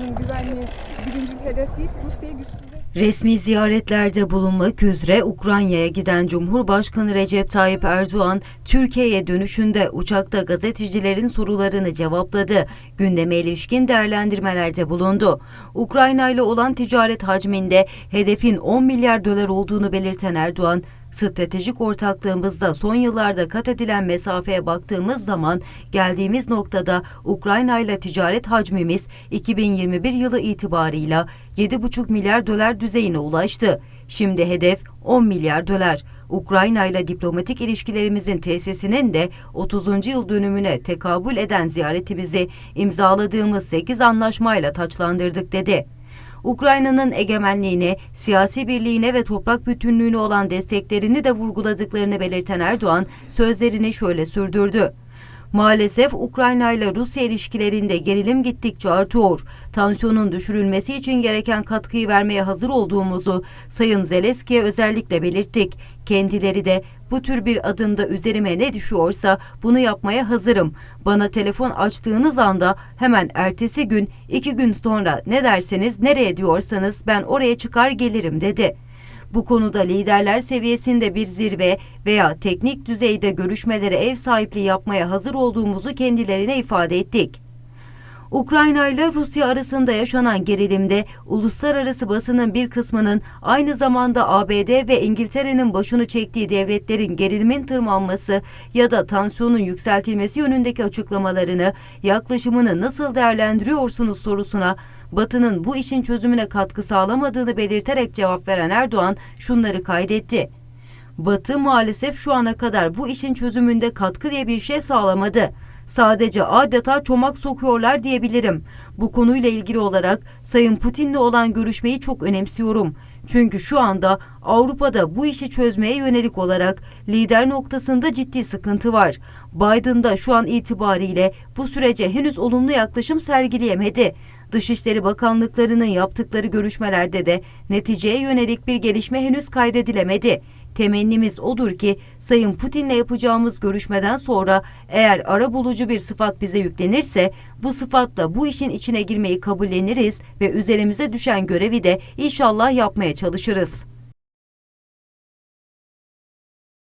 halkımızın güvenliği birinci bir hedef değil. Rusya'yı güçsüzleştirmek. Resmi ziyaretlerde bulunmak üzere Ukrayna'ya giden Cumhurbaşkanı Recep Tayyip Erdoğan, Türkiye'ye dönüşünde uçakta gazetecilerin sorularını cevapladı. Gündeme ilişkin değerlendirmelerde bulundu. Ukrayna ile olan ticaret hacminde hedefin 10 milyar dolar olduğunu belirten Erdoğan, Stratejik ortaklığımızda son yıllarda kat edilen mesafeye baktığımız zaman geldiğimiz noktada Ukrayna ile ticaret hacmimiz 2021 yılı itibarıyla 7,5 milyar dolar düzeyine ulaştı. Şimdi hedef 10 milyar dolar. Ukrayna ile diplomatik ilişkilerimizin tesisinin de 30. yıl dönümüne tekabül eden ziyaretimizi imzaladığımız 8 anlaşmayla taçlandırdık dedi. Ukrayna'nın egemenliğine, siyasi birliğine ve toprak bütünlüğüne olan desteklerini de vurguladıklarını belirten Erdoğan sözlerini şöyle sürdürdü. Maalesef Ukrayna ile Rusya ilişkilerinde gerilim gittikçe artıyor. Tansiyonun düşürülmesi için gereken katkıyı vermeye hazır olduğumuzu Sayın Zelenski'ye özellikle belirttik. Kendileri de bu tür bir adımda üzerime ne düşüyorsa bunu yapmaya hazırım. Bana telefon açtığınız anda hemen ertesi gün, iki gün sonra ne derseniz nereye diyorsanız ben oraya çıkar gelirim dedi. Bu konuda liderler seviyesinde bir zirve veya teknik düzeyde görüşmelere ev sahipliği yapmaya hazır olduğumuzu kendilerine ifade ettik. Ukrayna ile Rusya arasında yaşanan gerilimde uluslararası basının bir kısmının aynı zamanda ABD ve İngiltere'nin başını çektiği devletlerin gerilimin tırmanması ya da tansiyonun yükseltilmesi yönündeki açıklamalarını, yaklaşımını nasıl değerlendiriyorsunuz sorusuna Batı'nın bu işin çözümüne katkı sağlamadığını belirterek cevap veren Erdoğan şunları kaydetti. Batı maalesef şu ana kadar bu işin çözümünde katkı diye bir şey sağlamadı. Sadece adeta çomak sokuyorlar diyebilirim. Bu konuyla ilgili olarak Sayın Putin'le olan görüşmeyi çok önemsiyorum. Çünkü şu anda Avrupa'da bu işi çözmeye yönelik olarak lider noktasında ciddi sıkıntı var. Biden da şu an itibariyle bu sürece henüz olumlu yaklaşım sergileyemedi. Dışişleri Bakanlıklarının yaptıkları görüşmelerde de neticeye yönelik bir gelişme henüz kaydedilemedi. Temennimiz odur ki Sayın Putin'le yapacağımız görüşmeden sonra eğer ara bulucu bir sıfat bize yüklenirse bu sıfatla bu işin içine girmeyi kabulleniriz ve üzerimize düşen görevi de inşallah yapmaya çalışırız.